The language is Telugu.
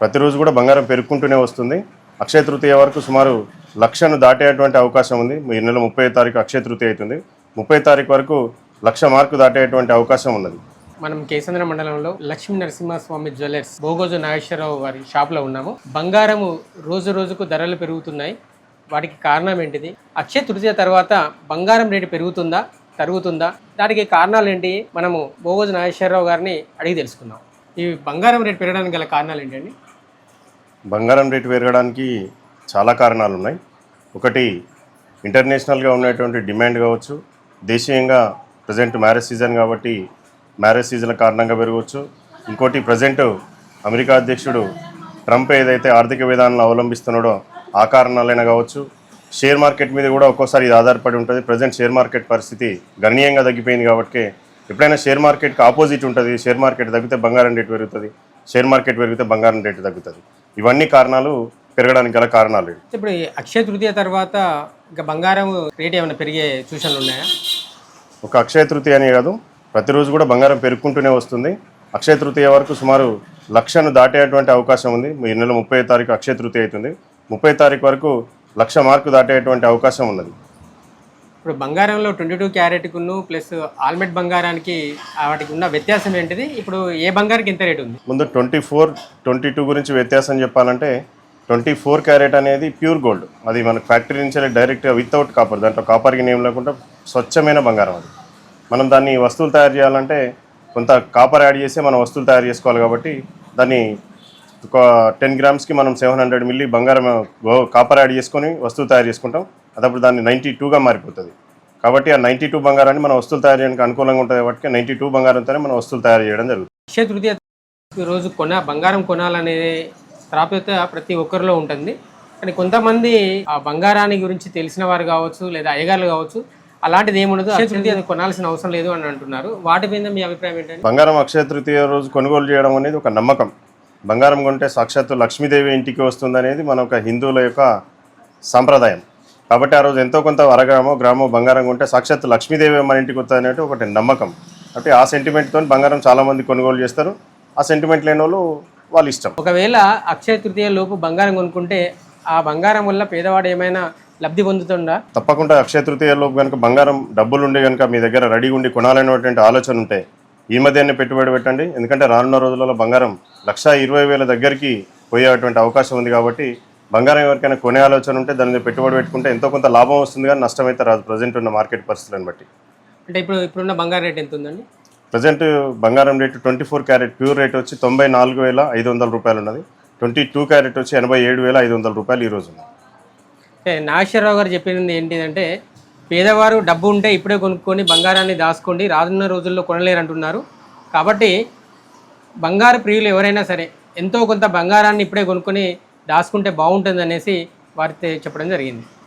ప్రతిరోజు కూడా బంగారం పెరుగుకుంటూనే వస్తుంది. అక్షయ తృతీయ వరకు సుమారు లక్షను దాటేటువంటి అవకాశం ఉంది. ఈ నెల ముప్పై తారీఖు అక్షయ తృతీయ అవుతుంది. ముప్పై తారీఖు వరకు లక్ష మార్కు దాటేటువంటి అవకాశం ఉన్నది. మనం కేసంద్ర మండలంలో లక్ష్మీ నరసింహస్వామి జ్యువెలర్స్ బోగోజు నాగేశ్వరరావు వారి షాప్లో ఉన్నాము. బంగారము రోజు రోజుకు ధరలు పెరుగుతున్నాయి. వాటికి కారణం ఏంటిది? అక్షయ తృతీయ తర్వాత బంగారం రేటు పెరుగుతుందా? తరుగుతుందా? దానికి కారణాలు ఏంటి? మనము బోగోజు నాగేశ్వరరావు గారిని అడిగి తెలుసుకుందాం. ఈ బంగారం రేటు పెరగడానికి గల కారణాలు ఏంటండి? బంగారం రేటు పెరగడానికి చాలా కారణాలు ఉన్నాయి ఒకటి ఇంటర్నేషనల్గా ఉన్నటువంటి డిమాండ్ కావచ్చు. దేశీయంగా ప్రజెంట్ మ్యారేజ్ సీజన్ కాబట్టి మ్యారేజ్ సీజన్ కారణంగా పెరగవచ్చు. ఇంకోటి ప్రజెంట్ అమెరికా అధ్యక్షుడు ట్రంప్ ఏదైతే ఆర్థిక విధానాలను అవలంబిస్తున్నాడో ఆ కారణాలైనా కావచ్చు. షేర్ మార్కెట్ మీద కూడా ఒక్కోసారి ఇది ఆధారపడి ఉంటుంది. ప్రజెంట్ షేర్ మార్కెట్ పరిస్థితి గణనీయంగా తగ్గిపోయింది కాబట్టి ఎప్పుడైనా షేర్ మార్కెట్కి ఆపోజిట్ ఉంటుంది. షేర్ మార్కెట్ తగ్గితే బంగారం రేటు పెరుగుతుంది. షేర్ మార్కెట్ పెరిగితే బంగారం రేటు తగ్గుతుంది. ఇవన్నీ కారణాలు పెరగడానికి గల కారణాలు. ఇప్పుడు అక్షయ తృతీయ తర్వాత ఇంకా బంగారం రేట్ ఏమైనా పెరిగే సూచనలు ఉన్నాయా? ఒక అక్షయ తృతీయ అనే కాదు ప్రతిరోజు కూడా బంగారం పెరుగుకుంటూనే వస్తుంది. అక్షయ తృతీయ వరకు సుమారు లక్షను దాటేటువంటి అవకాశం ఉంది. ఈ నెల ముప్పై తారీఖు అక్షయ తృతీయ అవుతుంది. ముప్పై తారీఖు వరకు లక్ష మార్కు దాటేటువంటి అవకాశం ఉన్నది. ఇప్పుడు బంగారంలో ట్వంటీ టూ క్యారెట్కును ప్లస్ ఆల్మెట్ బంగారానికి వాటికి ఉన్న వ్యత్యాసం ఏంటిది? ఇప్పుడు ఏ బంగారానికి ఎంత రేటు ఉంది? ముందు ట్వంటీ ఫోర్ ట్వంటీ టూ గురించి వ్యత్యాసం చెప్పాలంటే ట్వంటీ ఫోర్ క్యారెట్ అనేది ప్యూర్ గోల్డ్. అది మనకు ఫ్యాక్టరీ నుంచి డైరెక్ట్గా వితౌట్ కాపర్ దాంట్లో కాపర్కి నేమ్ లేకుండా స్వచ్ఛమైన బంగారం అది. మనం దాన్ని వస్తువులు తయారు చేయాలంటే కొంత కాపర్ యాడ్ చేసి మనం వస్తువులు తయారు చేసుకోవాలి కాబట్టి దాన్ని ఒక టెన్ గ్రామ్స్కి మనం సెవెన్ హండ్రెడ్ మిల్లీ బంగారం కాపర్ యాడ్ చేసుకొని వస్తువు తయారు చేసుకుంటాం. అదప్పుడు దాన్ని నైంటీ టూగా మారిపోతుంది. కాబట్టి ఆ నైంటీ టూ బంగారాన్ని మన వస్తువులు తయారు చేయడానికి అనుకూలంగా ఉంటుంది కాబట్టి నైంటీ టూ బంగారంతోనే మనం వస్తువులు తయారు చేయడం జరుగుతుంది. అక్షయ తృతీయ రోజు కొన బంగారం కొనాలనే త్రాప్యత ప్రతి ఒక్కరిలో ఉంటుంది. కానీ కొంతమంది ఆ బంగారాన్ని గురించి తెలిసిన వారు కావచ్చు లేదా అయ్యగారులు కావచ్చు అలాంటిది ఏముండదు అక్షయ తృతీయ కొనాల్సిన అవసరం లేదు అని అంటున్నారు. వాటి మీద మీ అభిప్రాయం ఏంటండి? బంగారం అక్షయ తృతీయ రోజు కొనుగోలు చేయడం అనేది ఒక నమ్మకం. బంగారం కొంటే సాక్షాత్తు లక్ష్మీదేవి ఇంటికి వస్తుందనేది మన ఒక హిందువుల యొక్క సాంప్రదాయం. కాబట్టి ఆ రోజు ఎంతో కొంత అరగ్రామో గ్రామో బంగారం కొంటే సాక్షాత్తు లక్ష్మీదేవి మన ఇంటికి వస్తుంది అనేది ఒకటి నమ్మకం. కాబట్టి ఆ సెంటిమెంట్తో బంగారం చాలామంది కొనుగోలు చేస్తారు. ఆ సెంటిమెంట్ లేని వాళ్ళు వాళ్ళ ఇష్టం. ఒకవేళ అక్షయ తృతీయ లోపు బంగారం కొనుక్కుంటే ఆ బంగారం వల్ల పేదవాడు ఏమైనా లబ్ధి పొందుతుందా? తప్పకుండా అక్షయ తృతీయలోపు కనుక బంగారం డబ్బులు ఉండి కనుక మీ దగ్గర రెడీగా ఉండి కొనాలనేటువంటి ఆలోచన ఉంటే ఈ మధ్యనే పెట్టుబడి పెట్టండి. ఎందుకంటే రానున్న రోజులలో బంగారం లక్ష ఇరవై వేల దగ్గరికి పోయేటువంటి అవకాశం ఉంది కాబట్టి బంగారం ఎవరికైనా కొనే ఆలోచన ఉంటే దాని మీద పెట్టుబడి పెట్టుకుంటే ఎంతో కొంత లాభం వస్తుంది కానీ నష్టం అయితే రాదు. ప్రజెంట్ ఉన్న మార్కెట్ పరిస్థితులను బట్టి. అంటే ఇప్పుడు ఇప్పుడున్న బంగారం రేట్ ఎంత ఉందండి ప్రజెంట్ బంగారం rate twenty four carat pure rate వచ్చి తొంభై నాలుగు వేల ఐదు వందల రూపాయలు ఉన్నది. ట్వంటీ టూ క్యారెట్ వచ్చి ఎనభై ఏడు వేల ఐదు వందల రూపాయలు ఈ రోజు ఉంది అంటే నాగేశ్వరరావు గారు చెప్పింది ఏంటిదంటే పేదవారు డబ్బు ఉంటే ఇప్పుడే కొనుక్కొని బంగారాన్ని దాచుకోండి రానున్న రోజుల్లో కొనలేరు అంటున్నారు కాబట్టి బంగారు ప్రియులు ఎవరైనా సరే ఎంతో కొంత బంగారాన్ని ఇప్పుడే కొనుక్కొని దాచుకుంటే బాగుంటుంది అనేసి వారితో చెప్పడం జరిగింది.